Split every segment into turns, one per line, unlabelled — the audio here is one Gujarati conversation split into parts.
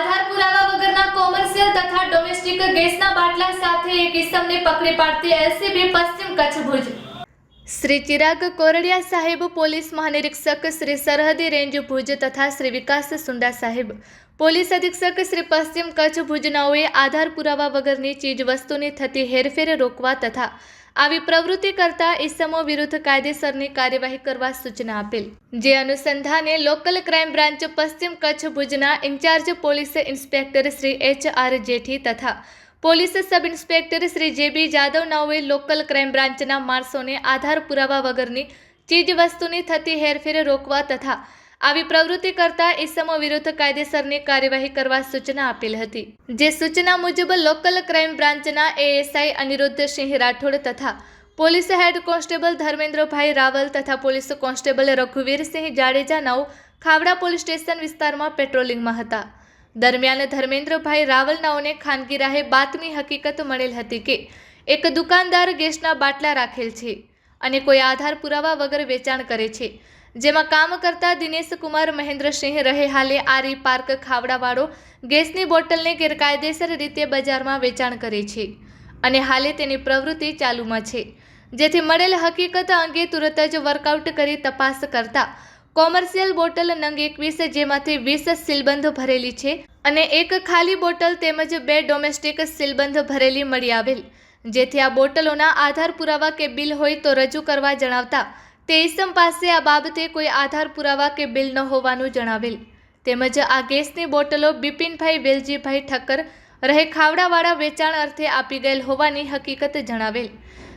આધાર પુરાવા વગરના કોમર્શિયલ તથા ડોમેસ્ટિક ગેસના બાટલા સાથે એક ઇસમને પકડી પાડતી એલસીબી પશ્ચિમ કચ્છ ભુજ. શ્રી ચિરાગ કોરડિયા સાહેબ, પોલીસ મહાનિરીક્ષક શ્રી સરહદી રેન્જ ભુજ તથા શ્રી વિકાસ સુંડા સાહેબ. પોલીસ અધિક્ષક શ્રી પશ્ચિમ કચ્છ ભુજનાઓએ આધાર પુરાવા વગરની ચીજ વસ્તુની થતી હેરફેર રોકવા તથા આવી પ્રવૃત્તિ કરતા ઇસમો વિરુદ્ધ કાયદેસરની કાર્યવાહી કરવા સૂચના આપેલ. જે અનુસંધાને લોકલ ક્રાઇમ બ્રાન્ચ પશ્ચિમ કચ્છ ભુજના incharge police inspector Shri H R Jethi તથા police sub inspector Shri J B Jadav નાઓએ local crime બ્રાન્ચના માણસોને આધાર પુરાવા વગરની ચીજ વસ્તુની થતી હેરફેર રોકવા તથા આવી પ્રવૃત્તિ કરતા ઇસમો વિરુદ્ધ કાયદેસરની કાર્યવાહી કરવા સૂચના આપેલ હતી. જે સૂચના મુજબ લોકલ ક્રાઇમ બ્રાન્ચના એએસઆઈ અનિરુદ્ધસિંહ રાઠોડ તથા police head constable Dharmendrabhai Raval તથા પોલીસ કોન્સ્ટેબલ રઘુવીરસિંહ નવ ખાવડા પોલીસ સ્ટેશન વિસ્તારમાં પેટ્રોલિંગમાં હતા. દરમિયાન ધર્મેન્દ્રભાઈ રાવલનાઓને ખાનગી રાહે બાતમી હકીકત મળેલ હતી કે, એક દુકાનદાર ગેસના બાટલા રાખેલ છે અને કોઈ આધાર પુરાવા વગર વેચાણ કરે છે. જેમાં કામ કરતા દિનેશ કુમાર મહેન્દ્રસિંહ રહે હાલે આરી પાર્ક ખાવડાવાળો ગેસની બોટલને ગેરકાયદેસર રીતે બજારમાં વેચાણ કરે છે અને હાલે તેની પ્રવૃત્તિ ચાલુમાં છે. જેથી મળેલ હકીકત અંગે તુરત જ વર્કઆઉટ કરી તપાસ કરતા કોમર્શિયલ બોટલ નંગ એકવીસ, જેમાંથી વીસ સીલબંધ ભરેલી છે અને એક ખાલી બોટલ તેમજ બે ડોમેસ્ટિક સીલબંધ ભરેલી મળી આવેલ. જેથી આ બોટલોના આધાર પુરાવા કે બિલ હોય તો રજૂ કરવા જણાવતા તે ઈસમ પાસે આ બાબતે કોઈ આધાર પુરાવા કે બિલ ન હોવાનું જણાવેલ. તેમજ આ ગેસની બોટલો બિપિનભાઈ વેલજીભાઈ ઠક્કર રહે ખાવડાવાળા વેચાણ અર્થે આપી ગયેલ હોવાની હકીકત જણાવેલ.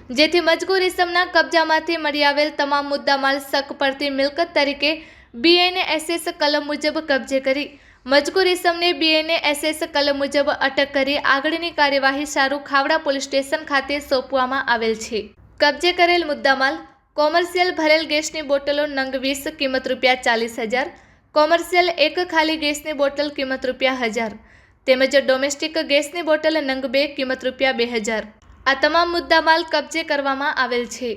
જેથી મજગૂર ઇસમના કબજામાંથી મળી આવેલ તમામ મુદ્દામાલ શક પડતી મિલકત તરીકે બીએનએસએસ કલમ મુજબ કબજે કરી. મજગૂર ઇસમને બીએનએસએસ કલમ મુજબ અટક કરી આગળની કાર્યવાહી સારું ખાવડા પોલીસ સ્ટેશન ખાતે સોંપવામાં આવેલ છે. કબજે કરેલ મુદ્દામાલ કોમર્શિયલ ભરેલ ગેસની બોટલો નંગ વીસ, કિંમત રૂપિયા ચાલીસ હજાર, કોમર્શિયલ એક ખાલી ગેસની બોટલ કિંમત રૂપિયા હજાર, તેમજ ડોમેસ્ટિક ગેસની બોટલ નંગ બે, કિંમત રૂપિયા બે હજાર. આ તમામ મુદ્દામાલ કબજે કરવામાં આવેલ છે.